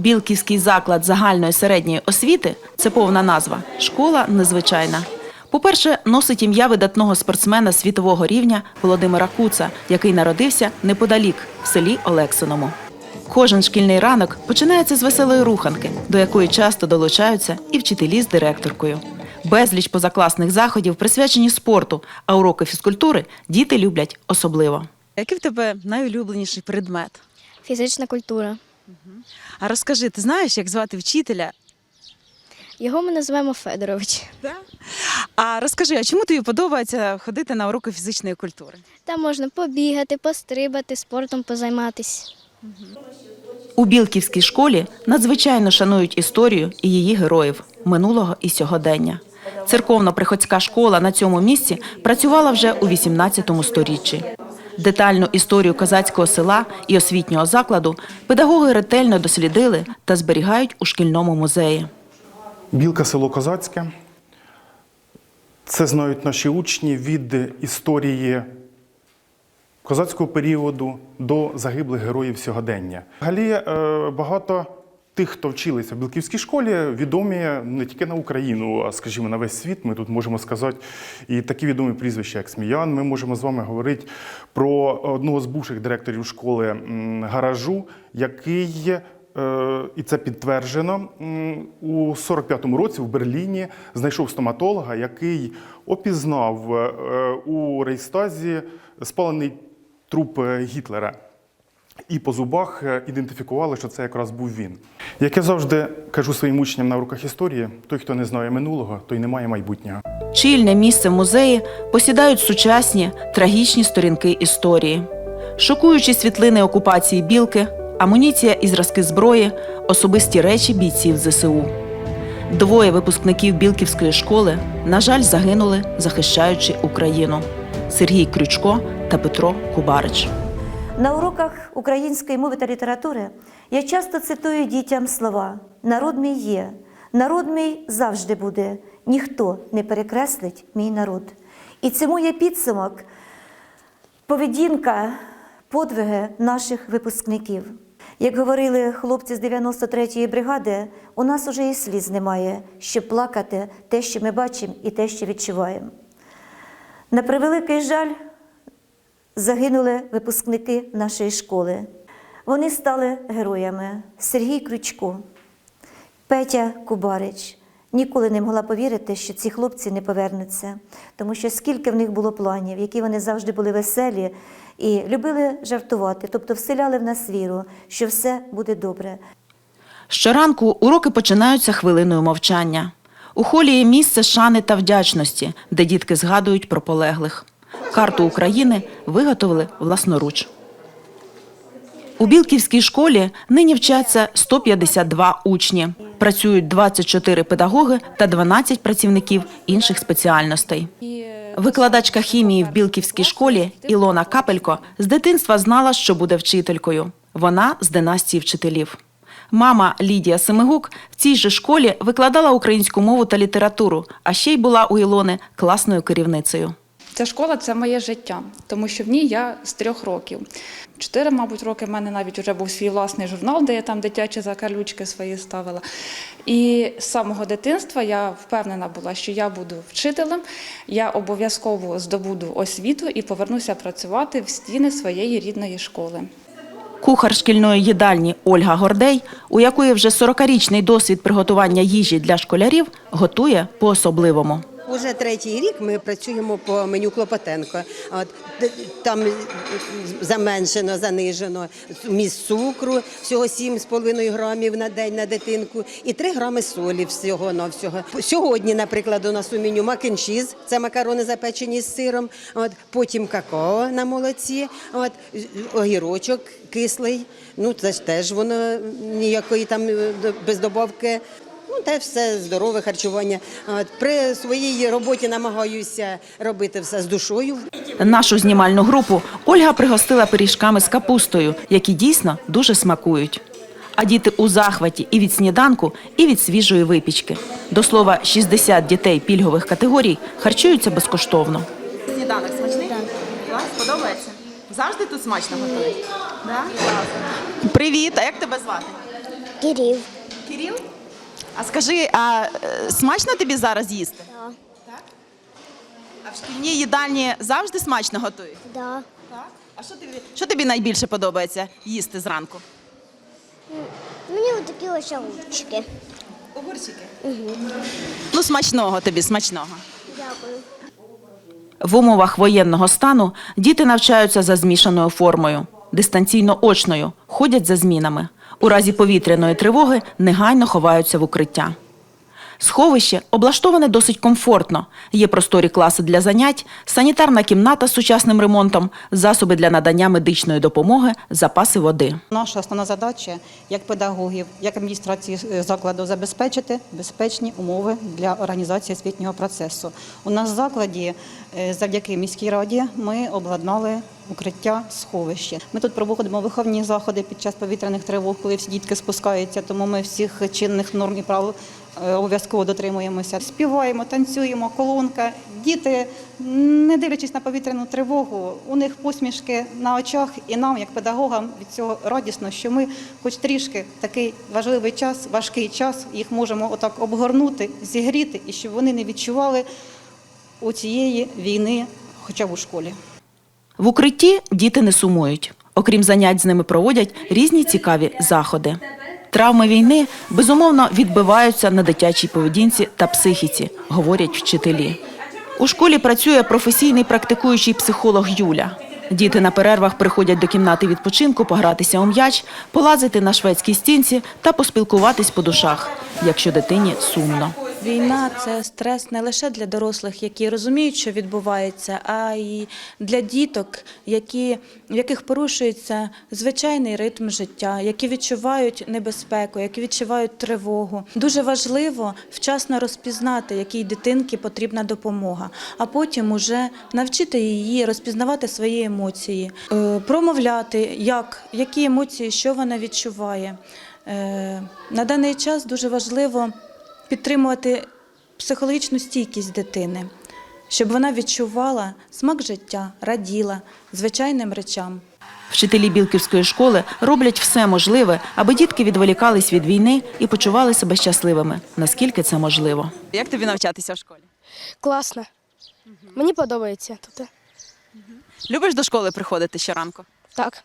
Білківський заклад загальної середньої освіти це повна назва. Школа незвичайна. По-перше, носить ім'я видатного спортсмена світового рівня Володимира Куца, який народився неподалік в селі Олексиному. Кожен шкільний ранок починається з веселої руханки, до якої часто долучаються і вчителі з директоркою. Безліч позакласних заходів присвячені спорту, а уроки фізкультури діти люблять особливо. Який в тебе найулюбленіший предмет? Фізична культура. А розкажи, ти знаєш, як звати вчителя? Його ми називаємо Федорович. А розкажи, а чому тобі подобається ходити на уроки фізичної культури? Там можна побігати, пострибати, спортом позайматися. У Білківській школі надзвичайно шанують історію і її героїв минулого і сьогодення. Церковно-приходська школа на цьому місці працювала вже у 18 сторіччі. Детальну історію козацького села і освітнього закладу педагоги ретельно дослідили та зберігають у шкільному музеї. Білка село Козацьке. Це знають наші учні від історії козацького періоду до загиблих героїв сьогодення. Взагалі е, багато тих, хто вчилися в Білківській школі, відомі не тільки на Україну, а скажімо, на весь світ. Ми тут можемо сказати і такі відомі прізвища, як Сміян. Ми можемо з вами говорити про одного з бувших директорів школи гаражу, який Е, і це підтверджено. У 45-му році в Берліні знайшов стоматолога, який опізнав е, у Рейстазі спалений труп е, Гітлера. І по зубах е, ідентифікували, що це якраз був він. Як я завжди кажу своїм учням на уроках історії: той, хто не знає минулого, той не має майбутнього. Чільне місце в музеї посідають сучасні трагічні сторінки історії. Шокуючі світлини окупації білки, амуніція і зразки зброї, особисті речі бійців ЗСУ. Двоє випускників Білківської школи, на жаль, загинули, захищаючи Україну: Сергій Крючко та Петро Кубарич. На уроках української мови та літератури я часто цитую дітям слова Народ мій є, народ мій завжди буде, ніхто не перекреслить мій народ. І цьому є підсумок поведінка, подвиги наших випускників. Як говорили хлопці з 93-ї бригади, у нас уже і сліз немає, щоб плакати те, що ми бачимо, і те, що відчуваємо. На превеликий жаль, загинули випускники нашої школи. Вони стали героями. Сергій Крючко, Петя Кубарич. Ніколи не могла повірити, що ці хлопці не повернуться, тому що скільки в них було планів, які вони завжди були веселі і любили жартувати, тобто вселяли в нас віру, що все буде добре. Щоранку уроки починаються хвилиною мовчання. У холі є місце шани та вдячності, де дітки згадують про полеглих. Карту України виготовили власноруч. У Білківській школі нині вчаться 152 учні. Працюють 24 педагоги та 12 працівників інших спеціальностей. Викладачка хімії в Білківській школі Ілона Капелько з дитинства знала, що буде вчителькою. Вона з династії вчителів. Мама Лідія Семигук в цій же школі викладала українську мову та літературу, а ще й була у Ілони класною керівницею. Ця школа це моє життя, тому що в ній я з трьох років. Чотири, мабуть, роки в мене навіть вже був свій власний журнал, де я там дитячі закалючки свої ставила. І з самого дитинства я впевнена була, що я буду вчителем, я обов'язково здобуду освіту і повернуся працювати в стіни своєї рідної школи. Кухар шкільної їдальні Ольга Гордей, у якої вже 40-річний досвід приготування їжі для школярів, готує по-особливому. Уже третій рік ми працюємо по меню Клопотенко. От там заменшено, занижено міст цукру, всього 7,5 грамів на день на дитинку і 3 грами солі всього на всього. Сьогодні, наприклад, у нас у меню макенчіз, це макарони запечені з сиром. От потім какао на молоці, от огірочок кислий. Ну це ж теж воно ніякої там е, без добавки. Ну, те все здорове харчування. От, при своїй роботі намагаюся робити все з душою. Нашу знімальну групу Ольга пригостила пиріжками з капустою, які дійсно дуже смакують. А діти у захваті і від сніданку, і від свіжої випічки. До слова, 60 дітей пільгових категорій харчуються безкоштовно. Сніданок смачний? Клас, подобається? Завжди тут смачно готують? Да? Привіт, а як тебе звати? Кирил. Кирил? А скажи, а е, смачно тобі зараз їсти? Да. А в шкільній їдальні завжди смачно готують? Да. Так. А що тобі, що тобі найбільше подобається їсти зранку? Мені ось такі ось огурчики. Огурчики? Ну, смачного тобі, смачного. Дякую. В умовах воєнного стану діти навчаються за змішаною формою, дистанційно-очною, ходять за змінами. У разі повітряної тривоги негайно ховаються в укриття. Сховище облаштоване досить комфортно. Є просторі класи для занять, санітарна кімната з сучасним ремонтом, засоби для надання медичної допомоги, запаси води. Наша основна задача як педагогів, як адміністрації е, закладу забезпечити безпечні умови для організації освітнього процесу. У нас в закладі е, завдяки міській раді ми обладнали укриття сховище. Ми тут проводимо виховні заходи під час повітряних тривог, коли всі дітки спускаються, тому ми всіх чинних норм і правил обов'язково дотримуємося. Співаємо, танцюємо, колонка. Діти, не дивлячись на повітряну тривогу, у них посмішки на очах, і нам, як педагогам, від цього радісно, що ми, хоч трішки такий важливий час, важкий час, їх можемо отак обгорнути, зігріти, і щоб вони не відчували у цієї війни, хоча б у школі. В укритті діти не сумують. Окрім занять, з ними проводять різні цікаві заходи. Травми війни безумовно відбиваються на дитячій поведінці та психіці, говорять вчителі. У школі працює професійний практикуючий психолог Юля. Діти на перервах приходять до кімнати відпочинку погратися у м'яч, полазити на шведській стінці та поспілкуватись по душах, якщо дитині сумно. Війна це стрес не лише для дорослих, які розуміють, що відбувається, а й для діток, які, в яких порушується звичайний ритм життя, які відчувають небезпеку, які відчувають тривогу. Дуже важливо вчасно розпізнати, якій дитинці потрібна допомога, а потім уже навчити її розпізнавати свої емоції, е, промовляти, як, які емоції, що вона відчуває. Е, На даний час дуже важливо підтримувати психологічну стійкість дитини, щоб вона відчувала смак життя, раділа звичайним речам. Вчителі Білківської школи роблять все можливе, аби дітки відволікались від війни і почували себе щасливими, наскільки це можливо. Як тобі навчатися в школі? Класно. Мені подобається тут. Любиш до школи приходити щоранку? Так.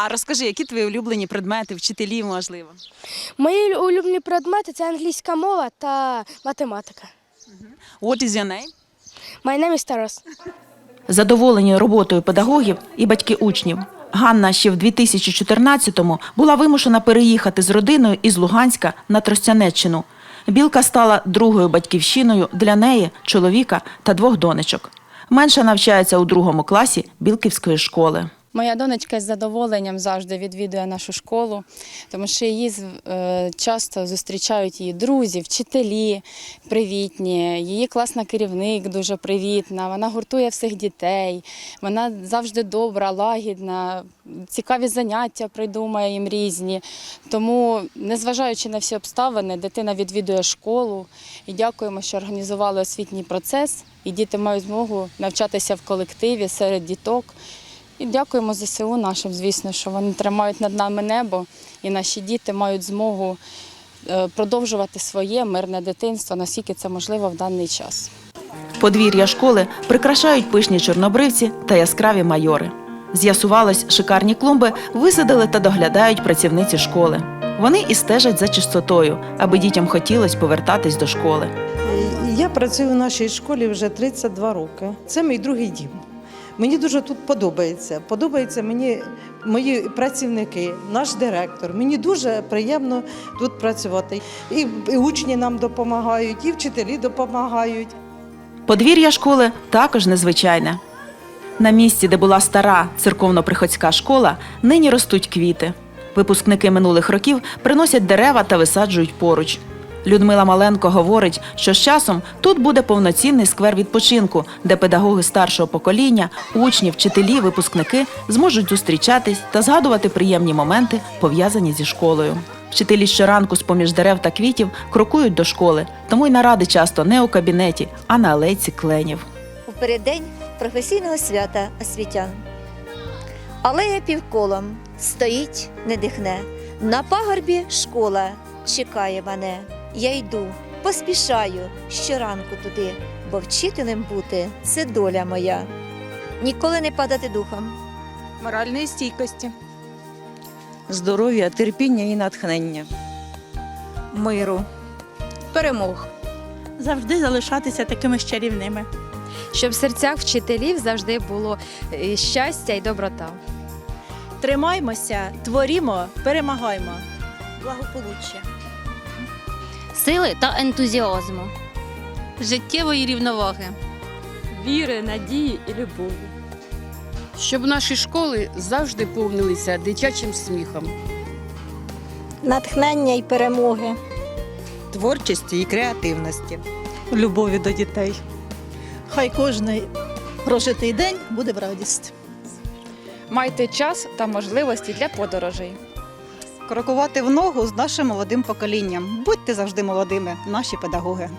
А розкажи, які твої улюблені предмети, вчителі, можливо? Мої улюблені предмети це англійська мова та математика. What is your name? My name is Taras. Задоволені роботою педагогів і батьки учнів. Ганна ще в 2014-му була вимушена переїхати з родиною із Луганська на Тростянеччину. Білка стала другою батьківщиною для неї, чоловіка та двох донечок. Менша навчається у другому класі Білківської школи. Моя донечка з задоволенням завжди відвідує нашу школу, тому що її е, часто зустрічають її друзі, вчителі привітні. Її класна керівник дуже привітна. Вона гуртує всіх дітей. Вона завжди добра, лагідна, цікаві заняття придумає їм різні. Тому, незважаючи на всі обставини, дитина відвідує школу і дякуємо, що організували освітній процес. І діти мають змогу навчатися в колективі серед діток. І дякуємо ЗСУ нашим, звісно, що вони тримають над нами небо, і наші діти мають змогу е, продовжувати своє мирне дитинство, наскільки це можливо в даний час. Подвір'я школи прикрашають пишні чорнобривці та яскраві майори. З'ясувалось, шикарні клумби висадили та доглядають працівниці школи. Вони і стежать за чистотою, аби дітям хотілося повертатись до школи. Я працюю в нашій школі вже 32 роки. Це мій другий дім. Мені дуже тут подобається. Подобаються мені мої працівники, наш директор. Мені дуже приємно тут працювати. І, і учні нам допомагають, і вчителі допомагають. Подвір'я школи також незвичайне. На місці, де була стара церковно-приходська школа, нині ростуть квіти. Випускники минулих років приносять дерева та висаджують поруч. Людмила Маленко говорить, що з часом тут буде повноцінний сквер відпочинку, де педагоги старшого покоління, учні, вчителі, випускники зможуть зустрічатись та згадувати приємні моменти, пов'язані зі школою. Вчителі щоранку з поміж дерев та квітів крокують до школи, тому й наради часто не у кабінеті, а на алейці кленів. У переддень професійного свята освітян. Алея півколом стоїть, не дихне. На пагорбі школа чекає мене. Я йду, поспішаю щоранку туди, бо вчителем бути це доля моя. Ніколи не падати духом. Моральної стійкості. Здоров'я, терпіння і натхнення. Миру. Перемог. Завжди залишатися такими ж чарівними. Щоб в серцях вчителів завжди було е, щастя і доброта. Тримаймося, творімо, перемагаймо. Благополуччя. Сили та ентузіазму. Життєвої рівноваги. Віри, надії і любові. Щоб наші школи завжди повнилися дитячим сміхом. Натхнення і перемоги. Творчості і креативності. Любові до дітей. Хай кожний прожитий день буде в радість. Майте час та можливості для подорожей. Крокувати в ногу з нашим молодим поколінням. Будьте завжди молодими, наші педагоги.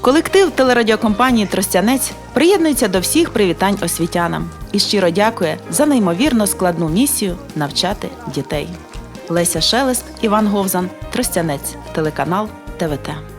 Колектив телерадіокомпанії Тростянець приєднується до всіх привітань освітянам і щиро дякує за неймовірно складну місію навчати дітей. Леся Шелест, Іван Говзан, Тростянець, телеканал ТВТ.